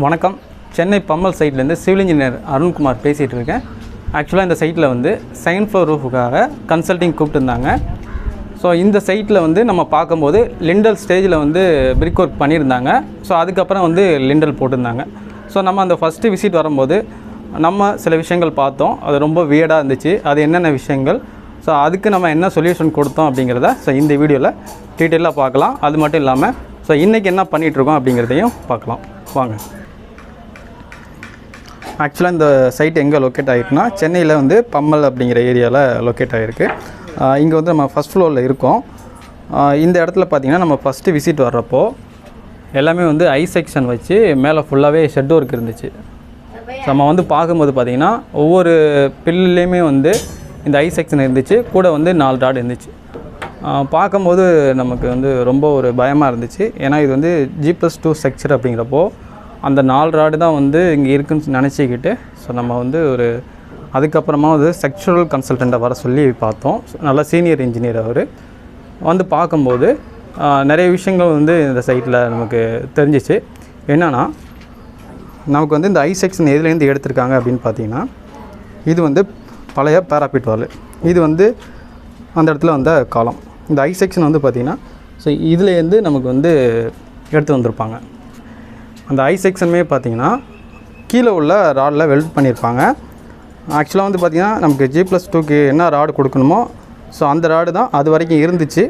வணக்கம். சென்னை பம்மல் சைட்லேருந்து civil engineer Arunkumar பேசிகிட்டு இருக்கேன் ஆக்சுவலாக இந்த சைட்டில் வந்து செகண்ட் ஃப்ளோர் ரூஃபுக்காக கன்சல்டிங் கூப்பிட்டுருந்தாங்க. ஸோ இந்த சைட்டில் வந்து நம்ம பார்க்கும்போது லிண்டல் ஸ்டேஜில் வந்து பிரிக் ஒர்க் பண்ணியிருந்தாங்க. ஸோ அதுக்கப்புறம் வந்து லிண்டல் போட்டிருந்தாங்க. ஸோ நம்ம அந்த ஃபஸ்ட்டு விசிட் வரும்போது நம்ம சில விஷயங்கள் பார்த்தோம். அது ரொம்ப வியடாக இருந்துச்சு. அது என்னென்ன விஷயங்கள்? ஸோ அதுக்கு நம்ம என்ன சொல்யூஷன் கொடுத்தோம் அப்படிங்கிறத ஸோ இந்த வீடியோவில் டீட்டெயிலாக பார்க்கலாம். அது மட்டும் இல்லாமல் ஸோ இன்றைக்கி என்ன பண்ணிகிட்ருக்கோம் அப்படிங்கிறதையும் பார்க்கலாம். வாங்க. ஆக்சுவலாக இந்த சைட் எங்கே லொக்கேட் ஆகிருக்குன்னா சென்னையில் வந்து பம்மல் அப்படிங்கிற ஏரியாவில் லொக்கேட் ஆகிருக்கு இங்கே வந்து நம்ம ஃபஸ்ட் ஃப்ளோரில் இருக்கோம். இந்த இடத்துல பார்த்திங்கன்னா நம்ம ஃபஸ்ட்டு விசிட் வர்றப்போ எல்லாமே வந்து ஐ செக்ஷன் வச்சு மேலே ஃபுல்லாகவே ஷெட் ஒர்க் இருந்துச்சு. நம்ம வந்து பார்க்கும்போது பார்த்திங்கன்னா ஒவ்வொரு பில்லுலேயுமே வந்து இந்த ஐ செக்ஷன் இருந்துச்சு. கூட வந்து நாலு டாட் இருந்துச்சு. பார்க்கும்போது நமக்கு வந்து ரொம்ப ஒரு பயமாக இருந்துச்சு. ஏன்னா இது வந்து ஜி ப்ளஸ் டூ ஸ்ட்ரக்சர் அப்படிங்கிறப்போ அந்த நாலு ராடு தான் வந்து இங்கே இருக்குன்னு நினச்சிக்கிட்டு ஸோ நம்ம வந்து ஒரு அதுக்கப்புறமா வந்து செக்ஷுவல் கன்சல்டண்ட்டை வர சொல்லி பார்த்தோம். நல்லா சீனியர் இன்ஜினியர் அவர். வந்து பார்க்கும்போது நிறைய விஷயங்கள் வந்து இந்த சைட்டில் நமக்கு தெரிஞ்சிச்சு. என்னென்னா நமக்கு வந்து இந்த ஐ செக்ஷன் எதுலேருந்து எடுத்திருக்காங்க அப்படின்னு பார்த்தீங்கன்னா இது வந்து பழைய பேராபிட் வால் இது வந்து அந்த இடத்துல வந்த காலம் இந்த ஐ செக்ஷன் வந்து பார்த்திங்கன்னா ஸோ இதுலேருந்து நமக்கு வந்து எடுத்து வந்திருப்பாங்க. அந்த ஐ செக்ஷனுமே பார்த்தீங்கன்னா கீழே உள்ள ராடில் வெல்ட் பண்ணியிருப்பாங்க. ஆக்சுவலாக வந்து பார்த்திங்கன்னா நமக்கு ஜி ப்ளஸ் டூக்கு என்ன ராடு கொடுக்கணுமோ ஸோ அந்த ராடு தான் அது வரைக்கும் இருந்துச்சு.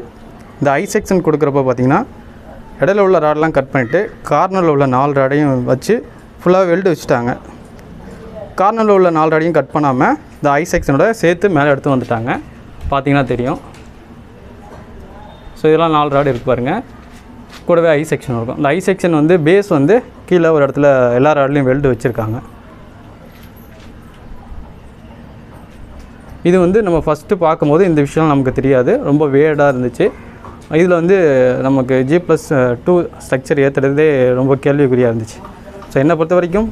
இந்த ஐ செக்ஷன் கொடுக்குறப்ப பார்த்திங்கன்னா இடையில உள்ள ராடெலாம் கட் பண்ணிவிட்டு கார்னரில் உள்ள நாலு ராடையும் வச்சு ஃபுல்லாக வெல்டு வச்சுட்டாங்க. கார்னரில் உள்ள நாலு ராடையும் கட் பண்ணாமல் இந்த ஐ செக்ஷனோட சேர்த்து மேலே எடுத்து வந்துட்டாங்க. பார்த்தீங்கன்னா தெரியும். ஸோ இதெல்லாம் நாலு ராடு இருக்கு பாருங்கள் கூடவே ஐ செக்ஷன் இருக்கும். இந்த ஐ செக்ஷன் வந்து பேஸ் வந்து கீழே ஒரு இடத்துல எல்லா ராட்லேயும் வெல்டு வச்சுருக்காங்க. இது வந்து நம்ம ஃபஸ்ட்டு பார்க்கும்போது இந்த விஷயம் நமக்கு தெரியாது. ரொம்ப வேர்டாக இருந்துச்சு. இதில் வந்து நமக்கு ஜி ப்ளஸ் டூ ஸ்ட்ரக்சர் ஏற்றுறதே ரொம்ப கேள்விக்குறியாக இருந்துச்சு. ஸோ என்னை பொறுத்த வரைக்கும்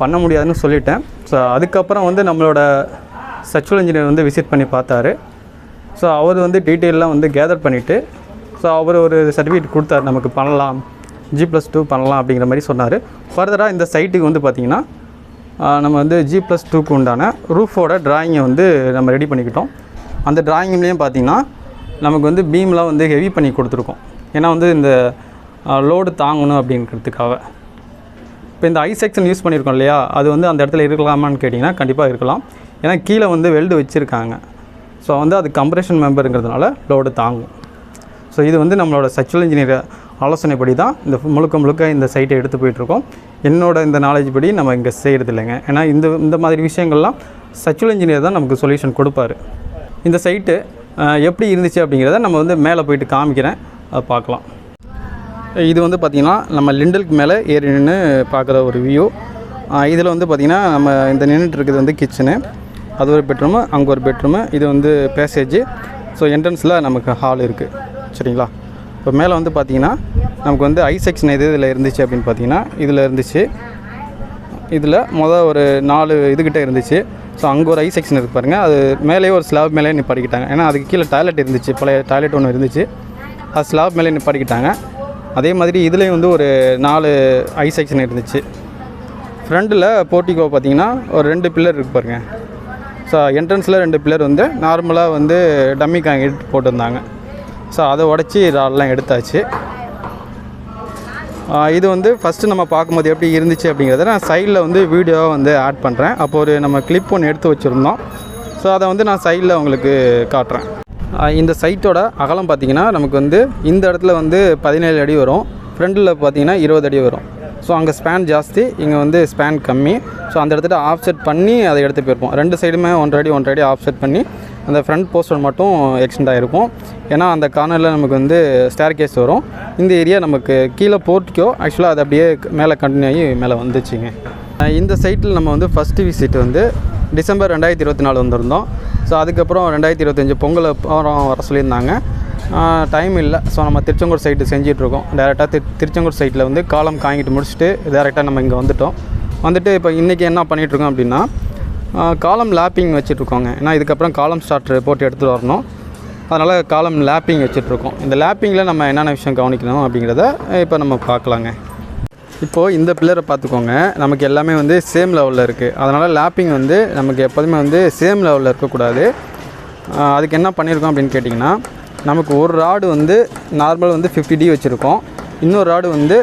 பண்ண முடியாதுன்னு சொல்லிட்டேன். ஸோ அதுக்கப்புறம் வந்து நம்மளோட சச்சுவல் இன்ஜினியர் வந்து விசிட் பண்ணி பார்த்தாரு. ஸோ அவர் வந்து டீட்டெயிலெலாம் வந்து கேதர் பண்ணிவிட்டு ஸோ அவர் ஒரு சர்டிஃபிகேட் கொடுத்தாரு. நமக்கு பண்ணலாம். ஜி ப்ளஸ் டூ பண்ணலாம் அப்படிங்கிற மாதிரி சொன்னார். ஃபர்தராக இந்த சைட்டுக்கு வந்து பார்த்திங்கன்னா நம்ம வந்து ஜி ப்ளஸ் டூக்கு உண்டான ரூஃபோட ட்ராயிங்கை வந்து நம்ம ரெடி பண்ணிக்கிட்டோம். அந்த ட்ராயிங்லேயும் பார்த்திங்கன்னா நமக்கு வந்து பீம்லாம் வந்து ஹெவி பண்ணி கொடுத்துருக்கோம். ஏன்னா வந்து இந்த லோடு தாங்கணும் அப்படிங்கிறதுக்காக. இப்போ இந்த ஐ செக்ஷன் யூஸ் பண்ணியிருக்கோம் இல்லையா? அது வந்து அந்த இடத்துல இருக்கலாமான்னு கேட்டிங்கன்னா கண்டிப்பாக இருக்கலாம். ஏன்னா கீழே வந்து வெல்டு வச்சுருக்காங்க. ஸோ வந்து அது கம்ப்ரெஷன் மெம்பருங்கிறதுனால லோடு தாங்கும். ஸோ இது வந்து நம்மளோட சச்சுவல் இன்ஜினியர் ஆலோசனைப்படி தான் இந்த முழுக்க முழுக்க இந்த சைட்டை எடுத்து போயிட்டுருக்கோம். என்னோட இந்த நாலேஜ் படி நம்ம இங்கே செய்கிறது இல்லைங்க ஏன்னா இந்த இந்த மாதிரி விஷயங்கள்லாம் சச்சுவல் இன்ஜினியர் தான் நமக்கு சொல்யூஷன் கொடுப்பாரு. இந்த சைட்டு எப்படி இருந்துச்சு அப்படிங்கிறத நம்ம வந்து மேலே போயிட்டு காமிக்கிறேன். அதை பார்க்கலாம். இது வந்து பார்த்திங்கன்னா நம்ம லிண்டலுக்கு மேலே ஏறி நின்று பார்க்குற ஒரு வியூ இதில் வந்து பார்த்திங்கன்னா நம்ம இந்த நின்றுட்டு இருக்கிறது வந்து கிச்சனு அது ஒரு பெட்ரூமு அங்கே ஒரு பெட்ரூமு இது வந்து பேசேஜ் ஸோ என்ட்ரன்ஸில் நமக்கு ஹால் இருக்குது சரிங்களா? இப்போ மேலே வந்து பார்த்திங்கன்னா நமக்கு வந்து ஐ செக்ஷன் எது இதில் இருந்துச்சு அப்படின்னு பார்த்தீங்கன்னா இதில் இருந்துச்சு. இதில் மொதல் ஒரு நாலு இதுகிட்ட இருந்துச்சு. ஸோ அங்கே ஒரு ஐ செக்ஷன் இருக்கு பாருங்கள் அது மேலேயே ஒரு ஸ்லாப் மேலே நிப்பாடிக்கிட்டாங்க ஏன்னா அதுக்கு கீழே டாய்லெட் இருந்துச்சு. பழைய டாய்லெட் ஒன்று இருந்துச்சு. அது ஸ்லாப் மேலே நிப்பாடிக்கிட்டாங்க அதே மாதிரி இதுலேயும் வந்து ஒரு நாலு ஐ செக்ஷன் இருந்துச்சு. ஃப்ரண்டில் போர்ட்டிகோ பார்த்தீங்கன்னா ஒரு ரெண்டு பில்லர் இருக்கு பாருங்கள் ஸோ என்ட்ரன்ஸில் ரெண்டு பில்லர் வந்து நார்மலாக வந்து டம்மி காங்கிட்டு போட்டிருந்தாங்க. ஸோ அதை உடச்சி ராடெலாம் எடுத்தாச்சு. இது வந்து ஃபஸ்ட்டு நம்ம பார்க்கும்போது எப்படி இருந்துச்சு அப்படிங்கிறத நான் சைடில் வந்து வீடியோவை வந்து ஆட் பண்ணுறேன் அப்போ ஒரு நம்ம கிளிப் ஒன்று எடுத்து வச்சுருந்தோம். ஸோ அதை வந்து நான் சைடில் உங்களுக்கு காட்டுறேன். இந்த சைட்டோட அகலம் பார்த்திங்கன்னா நமக்கு வந்து இந்த இடத்துல வந்து பதினேழு அடி வரும். ஃப்ரண்டில் பார்த்தீங்கன்னா இருபது அடி வரும். ஸோ அங்கே ஸ்பேன் ஜாஸ்தி. இங்கே வந்து ஸ்பேன் கம்மி. ஸோ அந்த இடத்துல ஆஃப்செட் பண்ணி அதை எடுத்து போயிருப்போம். ரெண்டு சைடுமே ஒன்றரை அடி ஒன்றரை அடி ஆஃப்செட் பண்ணி அந்த ஃப்ரண்ட் போஸ்டர் மட்டும் எக்ஸ்டெண்ட் ஆகிருக்கும் ஏன்னா அந்த கார்னரில் நமக்கு வந்து ஸ்டேர் கேஸ் வரும். இந்த ஏரியா நமக்கு கீழே போர்ட்டிக்கோ ஆக்சுவலாக அது அப்படியே மேலே கண்டினியூ ஆகி மேலே வந்துச்சுங்க. இந்த சைட்டில் நம்ம வந்து ஃபஸ்ட்டு விசிட் வந்து டிசம்பர் ரெண்டாயிரத்தி இருபத்தி நாலு வந்திருந்தோம். ஸோ அதுக்கப்புறம் ரெண்டாயிரத்தி இருபத்தஞ்சி பொங்கல் அப்புறம் வர சொல்லியிருந்தாங்க. டைம் இல்லை. ஸோ நம்ம திருச்செங்கோடு சைட்டு செஞ்சிட்ருக்கோம் டேரெக்டாக திரு திருச்செங்கோடு சைட்டில் வந்து காலம் காங்கிட்டு முடிச்சுட்டு டேரெக்டாக நம்ம இங்கே வந்துட்டோம். வந்துட்டு இப்போ இன்றைக்கி என்ன பண்ணிகிட்ருக்கோம் அப்படின்னா காலம் லேப்பிங் வச்சுட்ருக்கோங்க. ஏன்னா இதுக்கப்புறம் காலம் ஸ்டார்ட்ரு போட்டு எடுத்துகிட்டு வரணும். அதனால் காலம் லேப்பிங் வச்சுட்ருக்கோம். இந்த லேப்பிங்கில் நம்ம என்னென்ன விஷயம் கவனிக்கணும் அப்படிங்கிறத இப்போ நம்ம பார்க்கலாங்க இப்போது இந்த பில்லரை பார்த்துக்கோங்க நமக்கு எல்லாமே வந்து சேம் லெவலில் இருக்குது அதனால் லேப்பிங் வந்து நமக்கு எப்போதுமே வந்து சேம் லெவலில் இருக்கக்கூடாது. அதுக்கு என்ன பண்ணியிருக்கோம் அப்படின்னு கேட்டிங்கன்னா நமக்கு ஒரு ராடு வந்து நார்மல் வந்து ஃபிஃப்டி டி வச்சுருக்கோம். இன்னொரு ராடு வந்து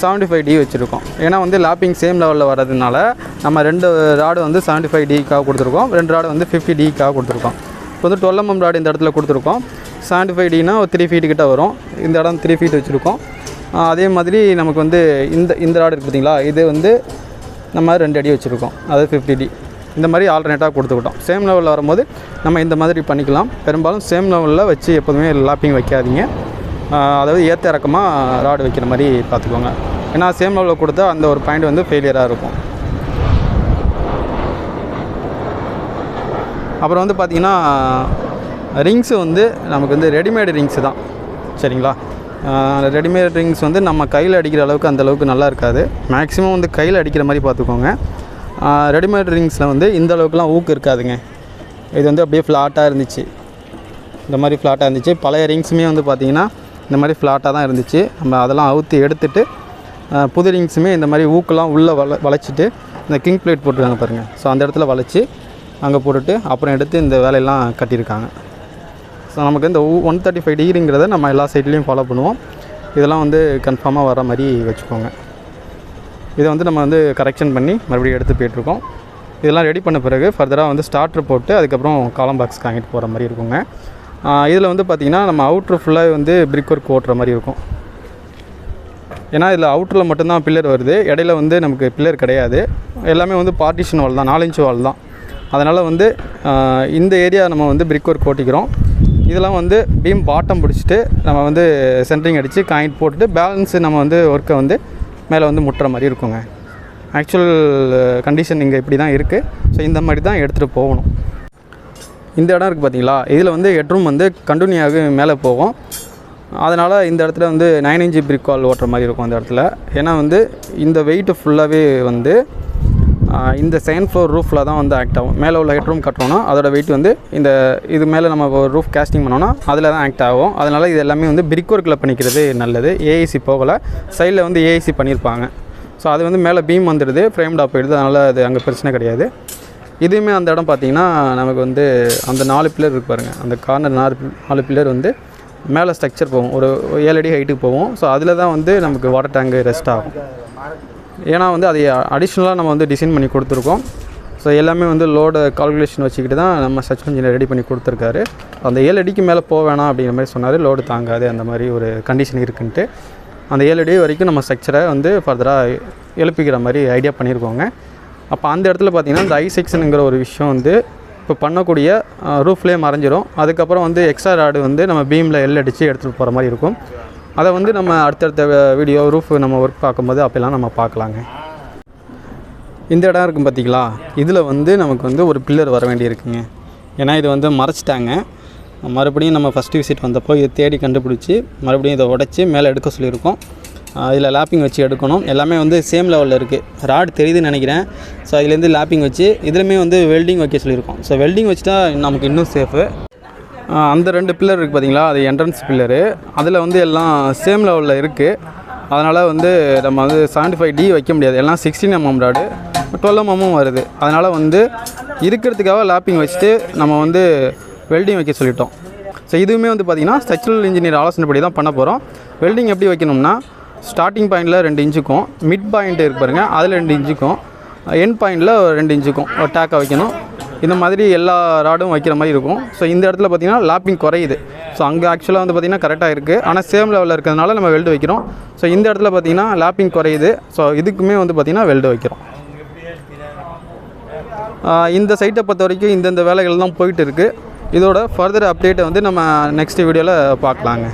செவன்டி ஃபைவ் டி வச்சுருக்கோம். ஏன்னா வந்து லாப்பிங் சேம் லெவலில் வர்றதுனால நம்ம ரெண்டு ராடு வந்து செவன்டி ஃபைவ் டிக்காக கொடுத்துருக்கோம். ரெண்டு ராடு வந்து ஃபிஃப்டி டிக்காக கொடுத்துருக்கோம். இப்போ வந்து டுவெல் எம்எம் ராடு இந்த இடத்துல கொடுத்துருக்கோம். செவன்டி ஃபைவ் டினா ஒரு த்ரீ ஃபீட்டு கிட்ட வரும். இந்த இடம் த்ரீ ஃபீட் வச்சுருக்கோம். அதே மாதிரி நமக்கு வந்து இந்த இந்த ராடு இருக்குது பார்த்தீங்களா இது வந்து நம்ம ரெண்டு அடி வச்சுருக்கோம். அதாவது ஃபிஃப்டி டி இந்த மாதிரி ஆல்டர்னேட்டாக கொடுத்துக்கிட்டோம். சேம் லெவலில் வரும்போது நம்ம இந்த மாதிரி பண்ணிக்கலாம். பெரும்பாலும் சேம் லெவலில் வச்சு எப்போதுமே லாப்பிங் வைக்காதீங்க. அதாவது ஏற்ற இறக்கமாக ராடு வைக்கிற மாதிரி பார்த்துக்கோங்க. ஏன்னா சேம் லெவலில் கொடுத்தா அந்த ஒரு பாயிண்ட் வந்து ஃபெயிலியராக இருக்கும். அப்புறம் வந்து பார்த்திங்கன்னா ரிங்ஸு வந்து நமக்கு வந்து ரெடிமேடு ரிங்ஸு தான். சரிங்களா? ரெடிமேட் ரிங்ஸ் வந்து நம்ம கையில் அடிக்கிற அளவுக்கு அந்த அளவுக்கு நல்லா இருக்காது. மேக்ஸிமம் வந்து கையில் அடிக்கிற மாதிரி பார்த்துக்கோங்க. ரெடிமேட் ரிங்ஸில் வந்து இந்த அளவுக்குலாம் ஊக்கு இருக்காதுங்க. இது வந்து அப்படியே ஃப்ளாட்டாக இருந்துச்சு. இந்த மாதிரி ஃப்ளாட்டாக இருந்துச்சு. பழைய ரிங்ஸுமே வந்து பார்த்திங்கன்னா இந்த மாதிரி ஃப்ளாட்டாக தான் இருந்துச்சு. நம்ம அதெல்லாம் அவுத்து எடுத்துட்டு புது ரிங்ஸுமே இந்த மாதிரி ஊக்கெல்லாம் உள்ளே வள வளைச்சிட்டு இந்த கிங் பிளேட் போட்டிருக்காங்க பாருங்கள் ஸோ அந்த இடத்துல வளைச்சி அங்கே போட்டுட்டு அப்புறம் எடுத்து இந்த வேலையெல்லாம் கட்டியிருக்காங்க. ஸோ நமக்கு இந்த ஒன் தேர்ட்டி ஃபைவ் டிகிரிங்கிறத நம்ம எல்லா சைட்லேயும் ஃபாலோ பண்ணுவோம். இதெல்லாம் வந்து கன்ஃபார்மாக வர மாதிரி வச்சுக்கோங்க. இதை வந்து நம்ம வந்து கரெக்ஷன் பண்ணி மறுபடியும் எடுத்து போயிட்டுருக்கோம். இதெல்லாம் ரெடி பண்ண பிறகு ஃபர்தராக வந்து ஸ்டார்ட்ரு போட்டு அதுக்கப்புறம் காலம் பாக்ஸ் வாங்கிட்டு போகிற மாதிரி இருக்குங்க. இதில் வந்து பார்த்திங்கன்னா நம்ம அவுட்ரு ஃபுல்லாகவே வந்து பிரிக் ஒர்க் ஓட்டுற மாதிரி இருக்கும். ஏன்னா இதில் அவுட்டரில் மட்டும்தான் பில்லர் வருது. இடையில வந்து நமக்கு பில்லர் கிடையாது. எல்லாமே வந்து பார்ட்டிஷன் வால் தான் நாலஞ்சு வால் தான். அதனால் வந்து இந்த ஏரியா நம்ம வந்து பிரிக் ஒர்க் ஓட்டிக்கிறோம். இதெல்லாம் வந்து பீம் பாட்டம் பிடிச்சிட்டு நம்ம வந்து சென்ட்ரிங் அடித்து காயின் போட்டுட்டு பேலன்ஸு நம்ம வந்து ஒர்க்கை வந்து மேலே வந்து முட்டுற மாதிரி இருக்குங்க. ஆக்சுவல் கண்டிஷன் இங்கே இப்படி தான் இருக்குது ஸோ இந்த மாதிரி தான் எடுத்துகிட்டு போகணும். இந்த இடம் இருக்குது பார்த்தீங்களா இதில் வந்து ஹெட்ரூம் வந்து கண்டினியூவாக மேலே போகும். அதனால் இந்த இடத்துல வந்து நைன் இன்ச்சு பிரிக் வால் ஓட்டுற மாதிரி இருக்கும் அந்த இடத்துல. ஏன்னா வந்து இந்த வெயிட்டு ஃபுல்லாகவே வந்து இந்த செகண்ட் ஃப்ளோர் ரூஃபில் தான் வந்து ஆக்ட் ஆகும். மேலே உள்ள ஹெட்ரூம் கட்டுறோன்னா அதோட வெயிட் வந்து இந்த இது மேலே நம்ம ரூஃப் கேஸ்டிங் பண்ணோன்னா அதில் தான் ஆக்ட் ஆகும். அதனால் இது எல்லாமே வந்து பிரிக் ஒர்க்கில் பண்ணிக்கிறது நல்லது. ஏஐசி போகலை. சைடில் வந்து ஏஐசி பண்ணியிருப்பாங்க ஸோ அது வந்து மேலே பீம் வந்துடுது ஃப்ரேம் டாப் போயிடுது அதனால் அது அங்கே பிரச்சனை கிடையாது. இதுவுமே அந்த இடம் பார்த்தீங்கன்னா நமக்கு வந்து அந்த நாலு பில்லர் இருக்கு பாருங்கள் அந்த கார்னர் நாலு நாலு பில்லர் வந்து மேலே ஸ்ட்ரக்சர் போகும். ஒரு ஏழு அடி ஹைட்டுக்கு போகும். ஸோ அதில் தான் வந்து நமக்கு வாட்டர் டேங்கு ரெஸ்ட் ஆகும். ஏன்னா வந்து அதை அடிஷ்னலாக நம்ம வந்து டிசைன் பண்ணி கொடுத்துருக்கோம். ஸோ எல்லாமே வந்து லோடு கால்குலேஷன் வச்சுக்கிட்டு தான் நம்ம சர்ச் இன்ஜினியர் ரெடி பண்ணி கொடுத்துருக்காரு. அந்த ஏழு அடிக்கு மேலே போக வேணாம் அப்படிங்கிற மாதிரி சொன்னார். லோடு தாங்காது அந்த மாதிரி ஒரு கண்டிஷன் இருக்குன்ட்டு. அந்த ஏழு அடி வரைக்கும் நம்ம ஸ்ட்ரக்சரை வந்து ஃபர்தராக எழுப்பிக்கிற மாதிரி ஐடியா பண்ணியிருக்கோங்க அப்போ அந்த இடத்துல பார்த்திங்கன்னா இந்த ஐ செக்ஷனுங்கிற ஒரு விஷயம் வந்து இப்போ பண்ணக்கூடிய ரூஃப்லேயே மறைஞ்சிரும். அதுக்கப்புறம் வந்து எக்ஸ்ட்ரா ராடு வந்து நம்ம பீமில் எல் அடித்து எடுத்துகிட்டு போகிற மாதிரி இருக்கும். அதை வந்து நம்ம அடுத்தடுத்த வீடியோ ரூஃப் நம்ம ஒர்க் பார்க்கும்போது அப்போல்லாம் நம்ம பார்க்கலாங்க. இந்த இடம் இருக்கும் பார்த்திங்களா இதில் வந்து நமக்கு வந்து ஒரு பில்லர் வர வேண்டியிருக்குங்க. ஏன்னா இது வந்து மறைச்சிட்டாங்க. மறுபடியும் நம்ம ஃபஸ்ட்டு விசிட் வந்தப்போ இதை தேடி கண்டுபிடிச்சி மறுபடியும் இதை உடச்சி மேலே எடுக்க சொல்லியிருக்கோம். இதில் லேப்பிங் வச்சு எடுக்கணும். எல்லாமே வந்து சேம் லெவலில் இருக்குது ராட் தெரியுதுன்னு நினைக்கிறேன். ஸோ இதுலேருந்து லேப்பிங் வச்சு இதுலையுமே வந்து வெல்டிங் வைக்க சொல்லியிருக்கோம். ஸோ வெல்டிங் வச்சுட்டா நமக்கு இன்னும் சேஃபு அந்த ரெண்டு பில்லர் இருக்குது பார்த்தீங்களா அது என்ட்ரன்ஸ் பில்லரு அதில் வந்து எல்லாம் சேம் லெவலில் இருக்குது அதனால் வந்து நம்ம வந்து செவன்டி ஃபைவ் டி வைக்க முடியாது. எல்லாம் சிக்ஸ்டீன் எம்எம் ராடு டுவெல் எம்எம்மும் வருது. அதனால் வந்து இருக்கிறதுக்காக லேப்பிங் வச்சுட்டு நம்ம வந்து வெல்டிங் வைக்க சொல்லிட்டோம். ஸோ இதுவுமே வந்து பார்த்திங்கன்னா ஸ்ட்ரக்சரல் இன்ஜினியர் ஆலோசனைப்படி தான் பண்ண போகிறோம் வெல்டிங் எப்படி வைக்கணும்னா ஸ்டார்டிங் பாயிண்டில் ரெண்டு இன்ச்சுக்கும் மிட் பாயிண்ட் இருக்கு பாருங்கள் அதில் ரெண்டு இன்ச்சுக்கும் எண்ட் பாயிண்டில் ரெண்டு இன்ச்சுக்கும் ஒரு டேக்கை வைக்கணும். இந்த மாதிரி எல்லா ராடும் வைக்கிற மாதிரி இருக்கும். ஸோ இந்த இடத்துல பார்த்தீங்கன்னா லாப்பிங் குறையுது. ஸோ அங்கே ஆக்சுவலாக வந்து பார்த்திங்கன்னா கரெக்டாக இருக்குது ஆனால் சேம் லெவலில் இருக்கிறதுனால நம்ம வெல்டு வைக்கிறோம். ஸோ இந்த இடத்துல பார்த்தீங்கன்னா லாப்பிங் குறையுது. ஸோ இதுக்குமே வந்து பார்த்திங்கன்னா வெல்டு வைக்கிறோம். இந்த சைட்டை பொறுத்த வரைக்கும் இந்தந்த வேலைகள் தான் போயிட்டு இருக்குது இதோட ஃபர்தர் அப்டேட்டை வந்து நம்ம நெக்ஸ்ட் வீடியோவில் பார்க்கலாங்க.